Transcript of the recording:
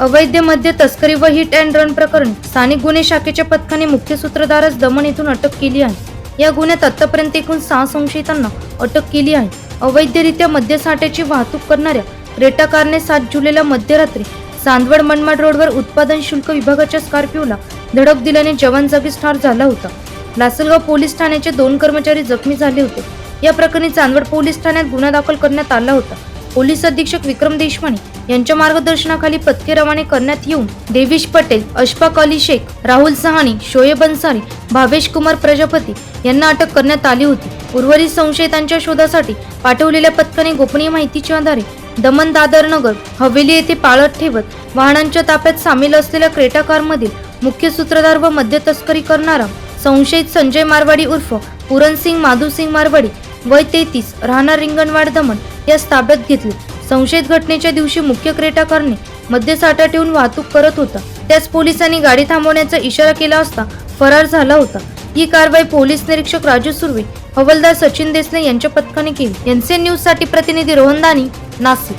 अवैध मद्य तस्करी व हिट अँड रन प्रकरण. स्थानिक गुन्हे शाखेच्या पथकाने मुख्य सूत्रधारच दमन येथून अटक केली आहे. या गुन्ह्यात आतापर्यंत एकूण सहा संशयितांना अटक केली आहे. अवैधरित्या मद्यसाठ्याची वाहतूक करणाऱ्या क्रेटा कारने सात जुलैला मध्यरात्री चांदवड मनमाड रोडवर उत्पादन शुल्क विभागाच्या स्कॉर्पिओला धडक दिल्याने जवान जागीच ठार झाला होता. लासलगाव पोलीस ठाण्याचे दोन कर्मचारी जखमी झाले होते. या प्रकरणी चांदवड पोलीस ठाण्यात गुन्हा दाखल करण्यात आला होता. पोलीस अधीक्षक विक्रम देशपांडे यांच्या मार्गदर्शनाखाली पथके रवाने करण्यात येऊन देवीश पटेल अशफाक अली शेख राहुल सहानी शोएब अन्सारी भावेश कुमार प्रजापती यांना अटक करण्यात आली होती. उर्वरित संशयितांच्या शोधासाठी पाठवलेल्या पथकाने गोपनीय माहितीच्या आधारे दमन दादर नगर हवेली येथे पाळत ठेवत वाहनांच्या ताफ्यात सामील असलेल्या क्रेटा कारमधील मुख्य सूत्रधार व मद्य तस्करी करणारा संशयित संजय मारवाडी उर्फ पुरणसिंग माधुसिंग मारवाडी वय तेहतीस राहणार रिंगणवाड दमण यास ताब्यात घेतले. संशयित घटनेच्या दिवशी मुख्य क्रेटाकारने मद्यसाठा ठेवून वाहतूक करत होता. त्याच पोलिसांनी गाडी थांबवण्याचा इशारा केला असता फरार झाला होता. ही कारवाई पोलीस निरीक्षक राजू सुर्वे हवलदार सचिन देसले यांच्या पथकाने केली. एनसीएन न्यूजसाठी प्रतिनिधी रोहन दानी नाशिक.